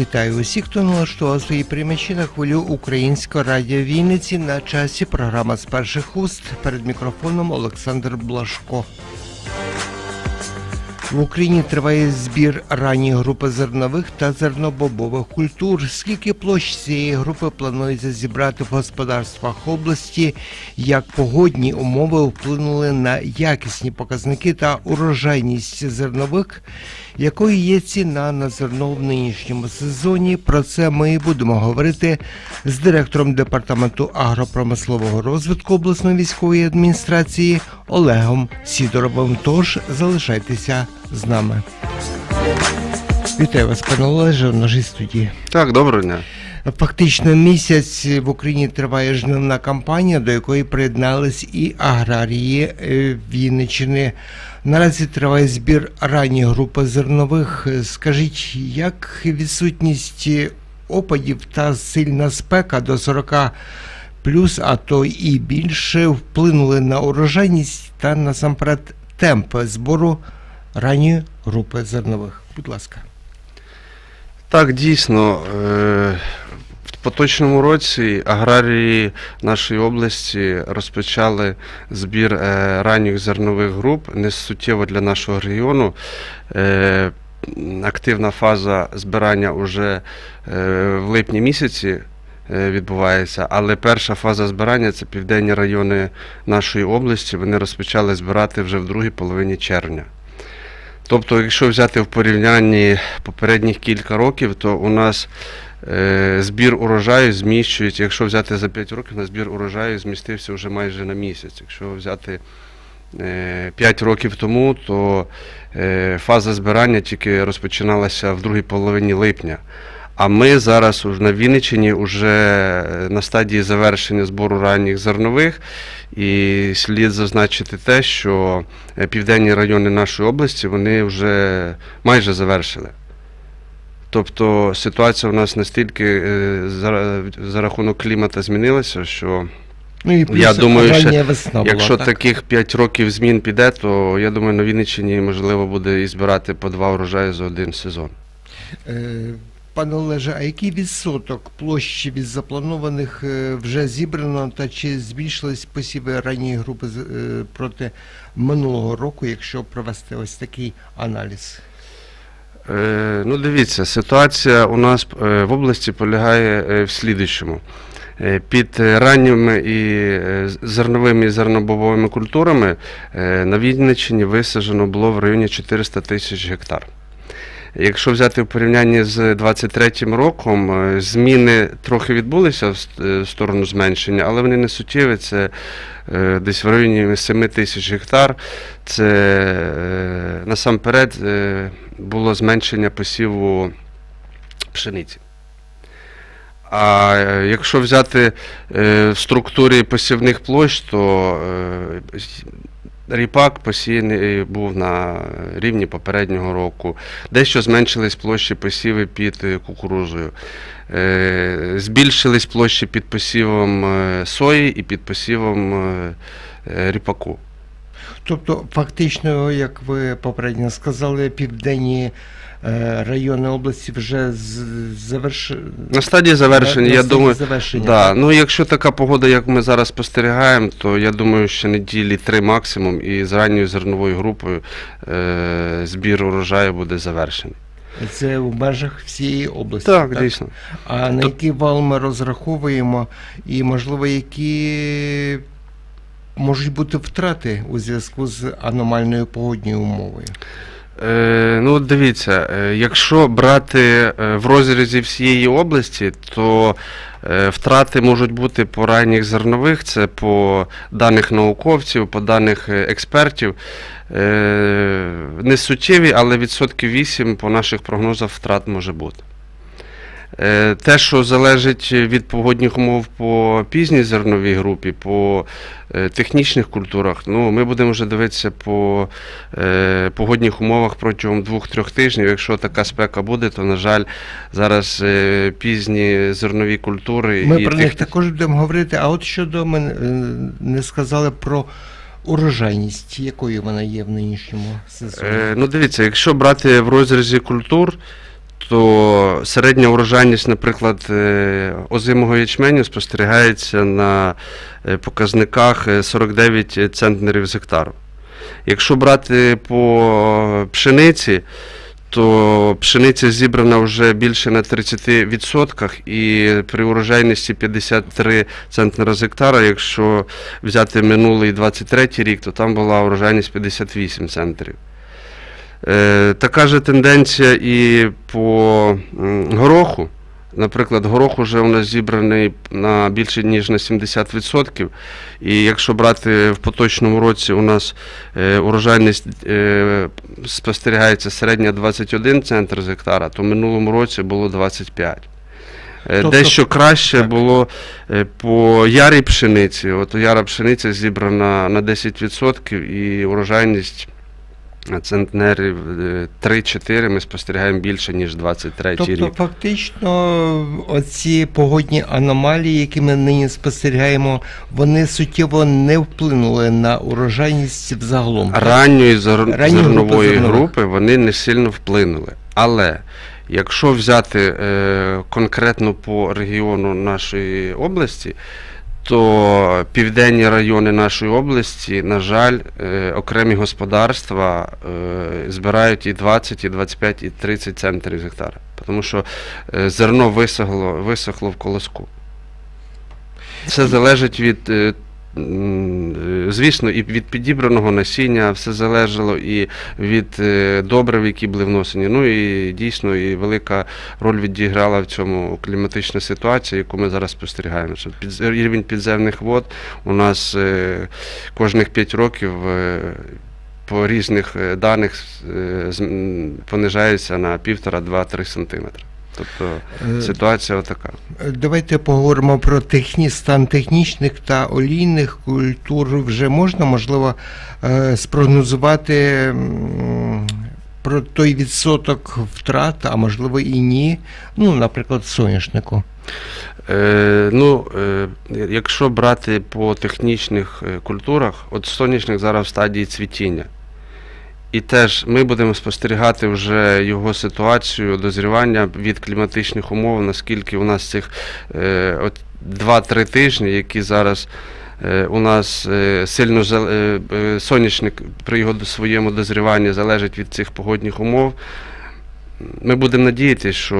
Вітаю усіх, хто налаштував свої приймачі на хвилю Українського радіо Вінниці на часі. Програма з перших уст перед мікрофоном Олександр Блашко. В Україні триває збір ранньої групи зернових та зернобобових культур. Скільки площ цієї групи планується зібрати в господарствах області? Як погодні умови вплинули на якісні показники та урожайність зернових? Якою є ціна на зерно в нинішньому сезоні? Про це ми і будемо говорити з директором департаменту агропромислового розвитку обласної військової адміністрації Олегом Сідоровим. Тож залишайтеся з нами. Вітаю вас, пане Олеже, в нашій студії. Так, доброго дня. Фактично місяць в Україні триває жнивна кампанія, до якої приєднались і аграрії е, Вінниччини. Наразі триває збір ранньої групи зернових. Скажіть, як відсутність опадів та сильна спека до 40 плюс, а то і більше, вплинули на урожайність та насамперед темп збору ранньої групи зернових? Будь ласка. Так, дійсно, е, в поточному році аграрії нашої області розпочали збір е, ранніх зернових груп, не суттєво для нашого регіону. Е, Активна фаза збирання вже в липні місяці відбувається, але перша фаза збирання це південні райони нашої області. Вони розпочали збирати вже в другій половині червня. Тобто, якщо взяти в порівнянні попередніх кілька років, то у нас е, збір урожаю зміщується. Якщо взяти за 5 років, на збір урожаю змістився вже майже на місяць. Якщо взяти е, 5 років тому, то е, фаза збирання тільки розпочиналася в другій половині липня. А ми зараз на Вінниччині вже на стадії завершення збору ранніх зернових. І слід зазначити те, що е, південні райони нашої області вони вже майже завершили. Тобто ситуація у нас настільки е, за, за рахунок клімата змінилася, що Ну і плюс Я думаю, що весна була, якщо так? таких 5 років змін піде, то я думаю, на Вінниччині можливо буде і збирати по два урожаї за один сезон. Пане Олеже, а який відсоток площі від запланованих е, вже зібрано та чи збільшились посіви ранньої групи е, проти минулого року, якщо провести ось такий аналіз? Е, Ну, дивіться, ситуація у нас в області полягає в слідуючому. Е, Під ранніми і зерновими і зернобобовими культурами на Вінниччині висаджено було в районі 400 тисяч гектар. Якщо взяти в порівнянні з 23 роком, е, зміни трохи відбулися е, в сторону зменшення, але вони не суттєві. Це е, десь в районі 7 тисяч гектар. Це насамперед було зменшення посіву пшениці. А якщо взяти в структурі посівних площ, то ріпак посіяний був на рівні попереднього року. Дещо зменшились площі посіви під е, кукурузою. Е, Збільшились площі під посівом е, сої і під посівом ріпаку. Тобто, фактично, як ви попередньо сказали, південні райони області вже завершили. На стадії завершення, я думаю, завершення. Да, ну якщо така погода, як ми зараз спостерігаємо, то я думаю, що неділі три максимум і з ранньою зерновою групою е, збір урожаю буде завершений. Це в межах всієї області. Так, дійсно. А на який вал ми розраховуємо, і, можливо, які можуть бути втрати у зв'язку з аномальною погодньою умовою? Е, ну, дивіться, е, якщо брати е, в розрізі всієї області, то е, втрати можуть бути по ранніх зернових, це по даних науковців, по даних експертів. Не суттєві, але відсотків 8 по наших прогнозах втрат може бути. Е, Те, що залежить від погодних умов по пізній зерновій групі, по е, технічних культурах, ну, ми будемо вже дивитися по е, погодних умовах протягом двох-трьох тижнів. Якщо така спека буде, то, на жаль, зараз пізні зернові культури Ми і про них також будемо говорити. А от щодо мене не сказали про урожайність, якою вона є в нинішньому сезоні. Е, Ну, дивіться, якщо брати в розрізі культур, то середня урожайність, наприклад, е, озимого ячменю спостерігається на е, показниках е, 49 центнерів з гектару. Якщо брати по пшениці, то пшениця зібрана вже більше на 30% і при урожайності 53 центнера з гектара, якщо взяти минулий 23 рік, то там була урожайність 58 центрів. Е, така же тенденція і по гороху. Наприклад, горох уже у нас зібраний на більше ніж на 70%. І якщо брати в поточному році, у нас е, урожайність е, спостерігається середня 21 центр з гектара, то в минулому році було 25. Е, Тобто- Дещо краще так. було по ярій пшениці. От яра пшениця зібрана на 10% і урожайність центнерів е, 3-4 ми спостерігаємо більше, ніж 23 Тобто, рік. фактично, оці погодні аномалії, які ми нині спостерігаємо, вони суттєво не вплинули на урожайність взагалом. ранньої зер... Групи зернової зернових. групи вони не сильно вплинули. Але якщо взяти е, конкретно по регіону нашої області, то південні райони нашої області, на жаль, е, окремі господарства е, збирають і 20, і 25, і 30 центрів з гектара. Тому що е, зерно висохло, висохло в колоску. Це залежить від, звісно, і від підібраного насіння, все залежало і від е, добрив, які були вносені. Ну і дійсно і велика роль відіграла в цьому кліматична ситуація, яку ми зараз спостерігаємо. Під, рівень підземних вод у нас е, кожних 5 років. е, по різних даних понижається на 1,5-2-3 сантиметри. Тобто Е, ситуація отака. Давайте поговоримо про техні... стан технічних та олійних культур. Вже можна, можливо, е, спрогнозувати про той відсоток втрат, а можливо і ні. Ну, наприклад, соняшнику. Е, ну, е, якщо брати по технічних е, культурах, от сонячник зараз в стадії цвітіння. І теж ми будемо спостерігати вже його ситуацію дозрівання від кліматичних умов, наскільки у нас цих е, от 2-3 тижні, які зараз е, у нас е, сильно е, е, сонячник при його своєму дозріванні залежить від цих погодних умов. Ми будемо надіятися, що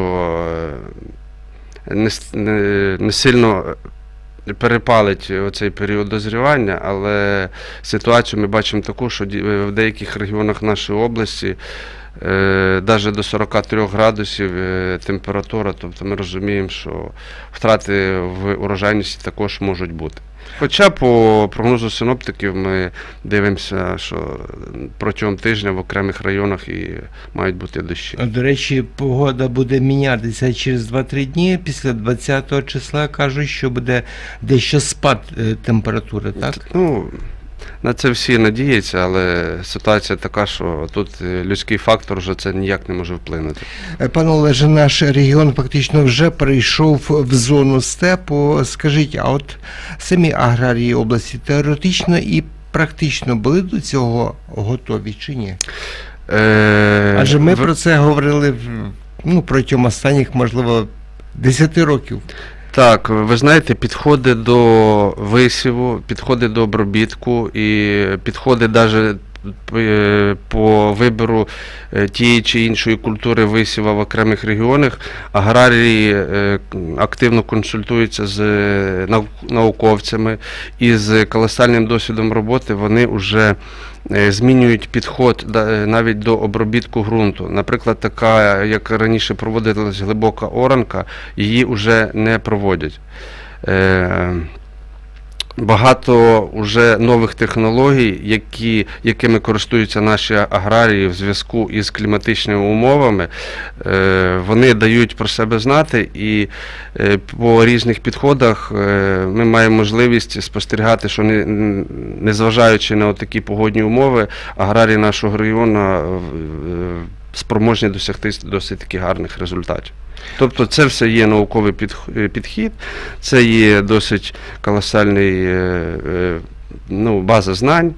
е, не, сильно е, перепалить оцей період дозрівання, але ситуацію ми бачимо таку, що ді- в деяких регіонах нашої області навіть до 43 градусів е, температура, тобто ми розуміємо, що втрати в урожайності також можуть бути. Хоча по прогнозу синоптиків ми дивимося, що протягом тижня в окремих районах і мають бути дощі. До речі, погода буде мінятися через 2-3 дні. Після 20 числа кажуть, що буде дещо спад е, температури, так? Ну, на це всі надіються, але ситуація така, що тут е, людський фактор вже це ніяк не може вплинути. Е, Пане Олеже, наш регіон фактично вже перейшов в зону степу. Скажіть, а от самі аграрії області теоретично і практично були до цього готові чи ні? Е, Адже ми в- про це говорили ну, протягом останніх, можливо, 10 років. Так, ви знаєте, підходи до висіву, підходи до обробітку і підходи навіть по вибору е, тієї чи іншої культури висіва в окремих регіонах аграрії е, активно консультуються з е, науковцями і з колосальним досвідом роботи вони вже е, змінюють підход е, навіть до обробітку ґрунту. Наприклад, така, як раніше проводилась глибока оранка, її вже не проводять. Багато вже нових технологій, які, якими користуються наші аграрії в зв'язку із кліматичними умовами, е, вони дають про себе знати, і е, по різних підходах е, ми маємо можливість спостерігати, що не, незважаючи на такі погодні умови, аграрії нашого регіону спроможні досягти досить таки гарних результатів. Тобто це все є науковий е, підхід, це є досить колосальний е, е, ну, база знань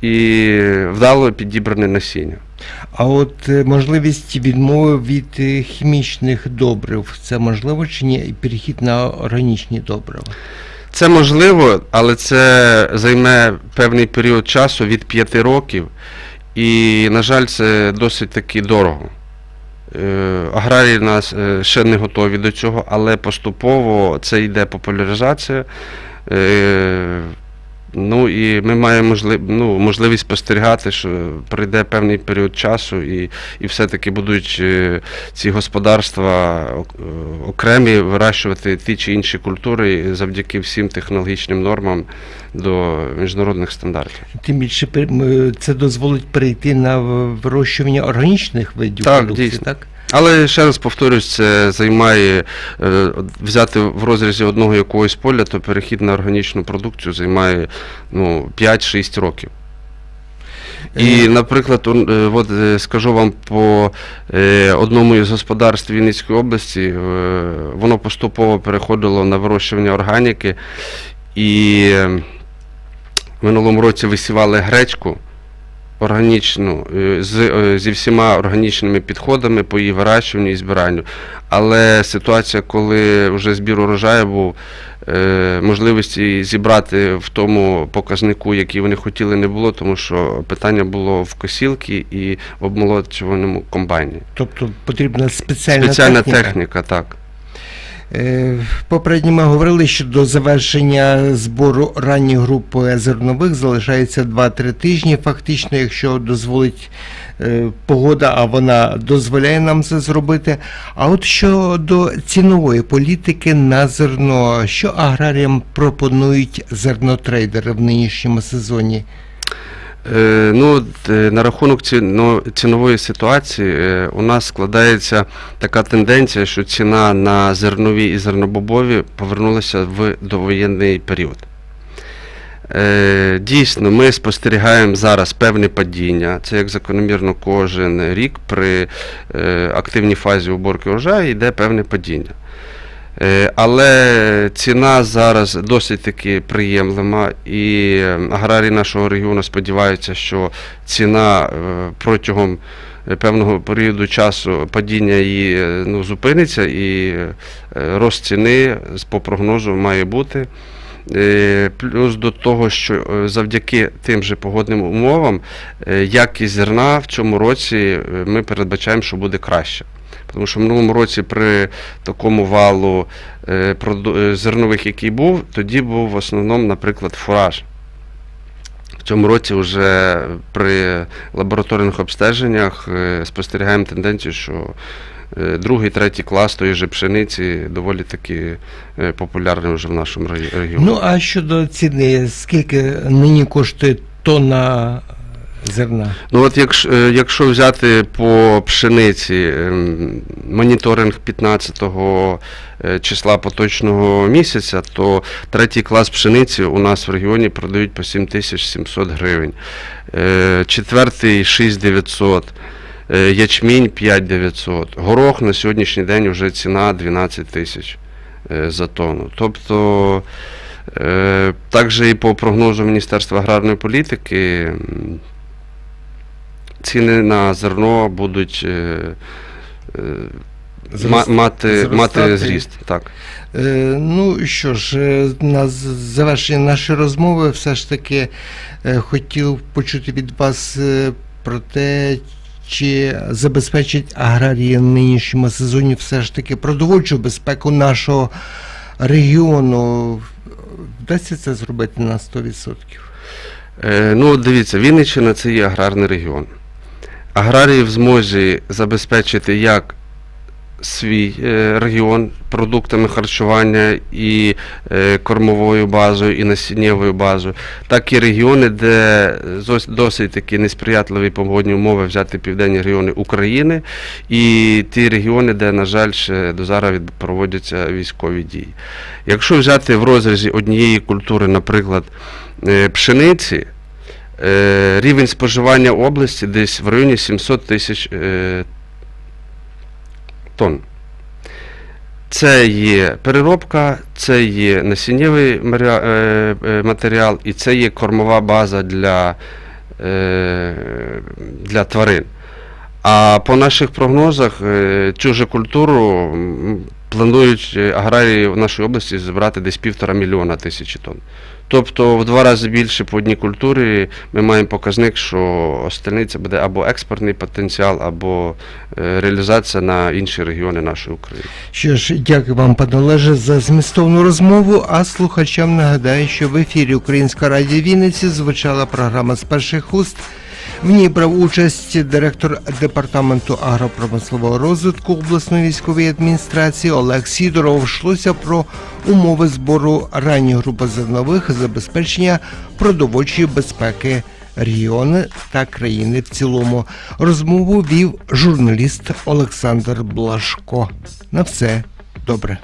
і вдало підібране насіння. А от можливість відмови від хімічних добрив, це можливо чи ні? І перехід на органічні добрива? Це можливо, але це займе певний період часу від 5 років, і, на жаль, це досить таки дорого. Е, Аграрії нас е, ще не готові до цього, але поступово це йде популяризація. Е, Ну і ми маємо можлив, ну, можливість спостерігати, що прийде певний період часу, і, і все-таки будуть е, ці господарства е, окремі вирощувати ті чи інші культури завдяки всім технологічним нормам до міжнародних стандартів. Тим більше пер- це дозволить перейти на вирощування органічних видів Так, продукції, дійсно. так? Але ще раз повторюсь, це займає е, взяти в розрізі одного якогось поля, то перехід на органічну продукцію займає ну, 5-6 років. І, Е, наприклад, е, от, скажу вам по одному із господарств Вінницької області, воно поступово переходило на вирощування органіки, і в минулому році висівали гречку органічну е, з, е, зі всіма органічними підходами по її вирощуванню і збиранню. Але ситуація, коли вже збір урожаю був, е, можливості зібрати в тому показнику, який вони хотіли, не було, тому що питання було в косілки і в обмолочуваному комбайні. Тобто потрібна спеціальна, Спеціальна техніка. техніка, так. Е, Попередньо ми говорили, що до завершення збору ранньої групи зернових залишається 2-3 тижні. Фактично, якщо дозволить е, погода, а вона дозволяє нам це зробити. А от щодо цінової політики на зерно, що аграріям пропонують зернотрейдери в нинішньому сезоні? Е, Ну, е, на рахунок цінової ситуації е, у нас складається така тенденція, що ціна на зернові і зернобобові повернулася в довоєнний період. Дійсно, ми спостерігаємо зараз певне падіння. Це як закономірно кожен рік при активній фазі уборки урожаю йде певне падіння. Е, Але ціна зараз досить таки приємлива, і е, аграрії нашого регіону сподіваються, що ціна е, протягом е, певного періоду часу падіння її ну, зупиниться, і рост ціни по прогнозу має бути. Плюс до того, що завдяки тим же погодним умовам якість зерна в цьому році ми передбачаємо, що буде краще. Тому що в минулому році при такому валу е, е, зернових, який був, тоді був в основному, наприклад, фураж. В цьому році вже при лабораторних обстеженнях е, спостерігаємо тенденцію, що другий, третій клас тої же пшениці доволі таки популярний вже в нашому регі- регіоні. Ну а щодо ціни, скільки нині коштує тонна зерна? Ну от якщо, е, якщо взяти по пшениці ем, моніторинг 15-го е, числа поточного місяця, то третій клас пшениці у нас в регіоні продають по 7700 гривень. Е, Четвертий 6900. е, Ячмінь 5900. Горох на сьогоднішній день вже ціна 12 тисяч за тонну. Тобто, також і по прогнозу Міністерства аграрної політики, ціни на зерно будуть е, е, Зрос- мати, зростати. мати зріст. Так. Е, Ну що ж, на завершення нашої розмови все ж таки хотів почути від вас про те, чи забезпечить аграрії в нинішньому сезоні все ж таки продовольчу безпеку нашого регіону. Вдасться це зробити на 100%? Е, Ну, дивіться, Вінниччина це є аграрний регіон. Аграрії в змозі забезпечити як свій е, регіон продуктами харчування і е, кормовою базою, і насіннєвою базою, так і регіони, де досить такі несприятливі погодні умови взяти південні регіони України, і ті регіони, де, на жаль, ще до зараз проводяться військові дії. Якщо взяти в розрізі однієї культури, наприклад, е, пшениці, рівень споживання області десь в районі 700 тисяч е, тонн. Це є переробка, це є насіннєвий е, е, матеріал і це є кормова база для, е, для тварин. А по наших прогнозах е, же культуру планують е, аграрії в нашій області зібрати десь півтора мільйона тисячі тонн. Тобто в два рази більше по одній культурі ми маємо показник, що остальний буде або експортний потенціал, або е, реалізація на інші регіони нашої України. Що ж, дякую вам, пане Олеже, за змістовну розмову. А слухачам нагадаю, що в ефірі Українська радіо Вінниці звучала програма з перших уст. В ній брав участь директор департаменту агропромислового розвитку обласної військової адміністрації Олег Сідоров. Йшлося про умови збору ранньої групи зернових, забезпечення продовольчої безпеки регіони та країни в цілому. Розмову вів журналіст Олександр Блашко. На все добре.